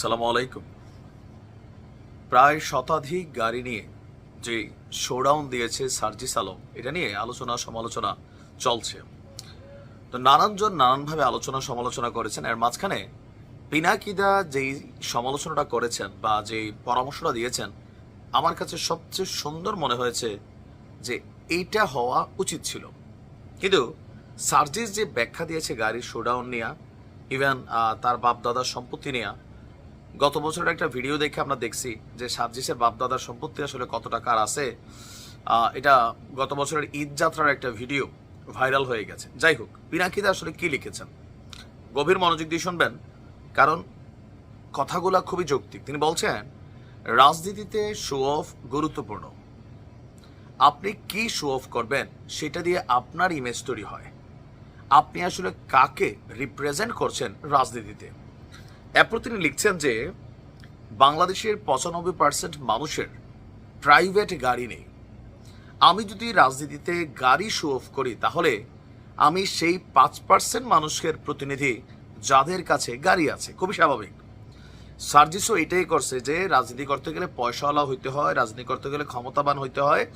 সালাম আলাইকুম প্রায় শতাধিক গাড়ি নিয়ে যে শোডাউন দিয়েছে সার্জিস আলম, এটা নিয়ে আলোচনা সমালোচনা চলছে। তো নানানজন নানানভাবে আলোচনা সমালোচনা করেছেন, এর মাঝখানে পিনাকিদা যেই সমালোচনাটা করেছেন বা যেই পরামর্শটা দিয়েছেন, আমার কাছে সবচেয়ে সুন্দর মনে হয়েছে যে এইটা হওয়া উচিত ছিল। কিন্তু সার্জিস যে ব্যাখ্যা দিয়েছে গাড়ির শোডাউন নিয়ে ইভেন তার বাপ দাদার সম্পত্তি নিয়ে গত বছরের একটা ভিডিও দেখে আমরা দেখছি যে সার্জিসের বাপ দাদার সম্পত্তি আসলে কত টাকার আছে। এটা গত বছরের ঈদ যাত্রার একটা ভিডিও ভাইরাল হয়ে গেছে। যাই হোক, পিনাকিদা আসলে কি লিখেছেন? গভীর মনোযোগ দিয়ে শুনবেন, কারণ কথাগুলা খুবই যৌক্তিক। তিনি বলছেন, রাজনীতিতে শো অফ গুরুত্বপূর্ণ। আপনি কি শো অফ করবেন সেটা দিয়ে আপনার ইমেজ তৈরি হয়। আপনি আসলে কাকে রিপ্রেজেন্ট করছেন রাজনীতিতে? এরপর তিনি লিখছেন যে, বাংলাদেশের পঁচানব্বই পার্সেন্ট মানুষের প্রাইভেট গাড়ি নেই। আমি যদি রাজনীতিতে গাড়ি শো অফ করি, তাহলে আমি সেই পাঁচ পার্সেন্ট মানুষের প্রতিনিধি যাদের কাছে গাড়ি আছে, খুবই স্বাভাবিক। সার্জিসও এটাই করছে যে, রাজনীতি করতে গেলে পয়সাওয়ালা হইতে হয়, রাজনীতি করতে গেলে ক্ষমতাবান হইতে হয়,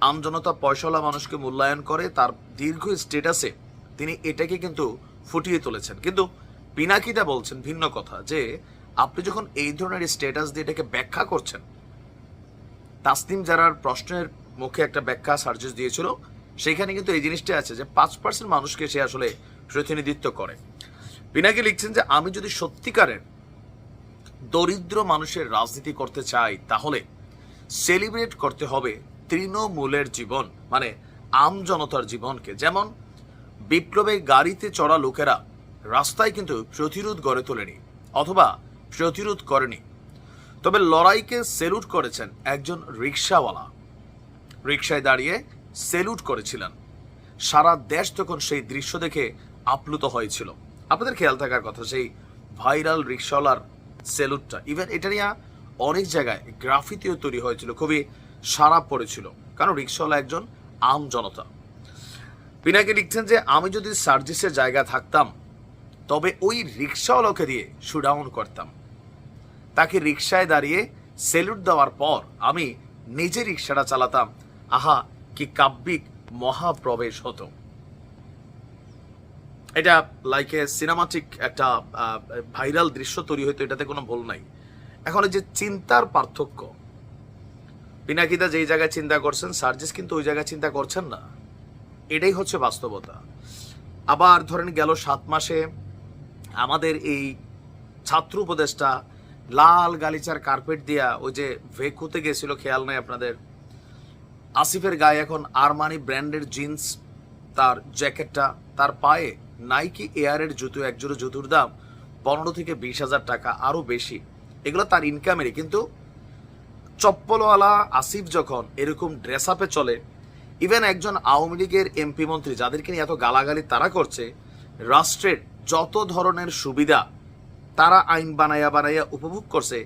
আমজনতা পয়সাওয়ালা মানুষকে মূল্যায়ন করে, তার দীর্ঘ স্টেটাসে তিনি এটাকে কিন্তু ফুটিয়ে তুলেছেন। কিন্তু পিনাকিদা বলছেন ভিন্ন কথা, যে আপনি যখন এই ধরনের স্টেটাস দিয়ে এটাকে ব্যাখ্যা করছেন, তাসনিম যারার প্রশ্নের মুখে একটা ব্যাখ্যা সার্জেস দিয়েছিল, সেখানে কিন্তু এই জিনিসটা আছে যে পাঁচ পার্সেন্ট মানুষকে সে আসলে প্রতিনিধিত্ব করে। পিনাকি লিখছেন যে, আমি যদি সত্যিকারের দরিদ্র মানুষের রাজনীতি করতে চাই, তাহলে সেলিব্রেট করতে হবে তৃণমূলের জীবন মানে আম জনতার জীবনকে। যেমন বিপ্লবে গাড়িতে চড়া লোকেরা রাস্তায় কিন্তু প্রতিরোধ গড়ে তোলেনি, অথবা প্রতিরোধ করেনি। তবে লড়াইকে সেলুট করেছেন একজন রিক্সাওয়ালা রিক্সায় দাঁড়িয়ে সেলুট করেছিলেন। সারা দেশ তখন সেই দৃশ্য দেখে আপ্লুত হয়েছিল। আপনাদের খেয়াল থাকার কথা, সেই ভাইরাল রিক্সাওয়ালার সেলুটটা। ইভেন এটা নিয়ে অনেক জায়গায় গ্রাফিতিও তৈরি হয়েছিল, খুবই সারা পড়েছিল, কারণ রিক্সাওয়ালা একজন আম জনতা। পিনাকে লিখছেন যে, আমি যদি সার্জিসের জায়গা থাকতাম তবে ওই রিক্সাওয়ালাকে দিয়ে শুডাউন করতাম। তাকে রিক্সায় দাঁড়িয়ে সেলুট দেওয়ার পর আমি নিজে রিক্সাটা চালাতাম। আহা, কি কাব্যিক মহাপ্রবেশ হতো। এটা লাইক এ সিনেমাটিক একটা ভাইরাল দৃশ্য তৈরি হইতো, এটাতে কোনো ভুল নাই। এখন যে চিন্তার পার্থক্য, পিনাকিদা যেই জায়গায় চিন্তা করছেন, সার্জিস কিন্তু ওই জায়গায় চিন্তা করছেন না। এটাই হচ্ছে বাস্তবতা। আবার ধরেন গেল সাত মাসে আমাদের এই ছাত্র উপদেশটা লাল গালিচার কার্পেট দিয়া ওই যে ভেকুতে গেছিল, খেয়াল নাই আপনাদের? আসিফের গায়ে এখন আরমানি ব্র্যান্ডের জিন্স, তার জ্যাকেটটা, তার পায়ে নাইকি এয়ারের জুতো একজোড়ো জুতোর দাম পনেরো থেকে বিশ হাজার টাকা, আরও বেশি। এগুলো তার ইনকামেরই কিন্তু চপ্পলওয়ালা আসিফ যখন এরকম ড্রেস আপে চলে ইভেন একজন আওয়ামী লীগের এমপি মন্ত্রী, যাদেরকে নিয়ে এত গালাগালি তারা করছে, রাষ্ট্রের যত ধরনের সুবিধা তারা আইন বানাইয়া বানাইয়া উপভোগ করছে,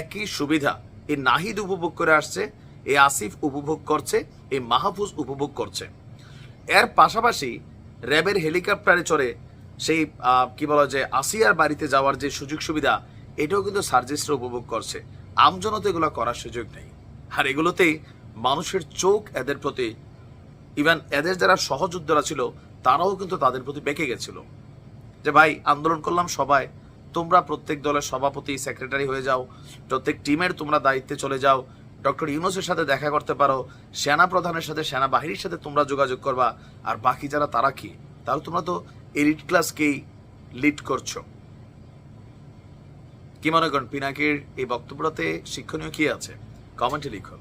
একই সুবিধা এই নাহিদ উপভোগ করে আসছে, এই আসিফ উপভোগ করছে, এই মাহফুজ উপভোগ করছে। এর পাশাপাশি র্যাবের হেলিকপ্টারে চড়ে সেই কি বলা যায়, আসিয়ার বাড়িতে যাওয়ার যে সুযোগ সুবিধা, এটাও কিন্তু সার্জিসরা উপভোগ করছে। আমজনতা এগুলো করার সুযোগ নেই। আর এগুলোতেই মানুষের চোখ এদের প্রতি ইভেন এদের যারা সহযোদ্ধারা ছিল, তারাও কিন্তু তাদের প্রতি বেঁকে গেছিল। যে ভাই, আন্দোলন করলাম সবাই। তোমরা প্রত্যেক দলের সভাপতি সেক্রেটারি হয়ে যাও, প্রত্যেক টিমের তোমরা দায়িত্বে চলে যাও। ডক্টর ইউনুসের সাথে দেখা করতে পারো, সেনা প্রধানের সাথে, সেনা বাহিনীর সাথে তোমরা যোগাযোগ করবা। আর বাকি যারা, তারা কি? তাহলে তোমরা তো এলিট ক্লাসকেই লিড করছ। কি মনে করেন, পিনাকির এই বক্তব্যটাতে শিক্ষণীয় কি আছে? কমেন্টে লিখুন।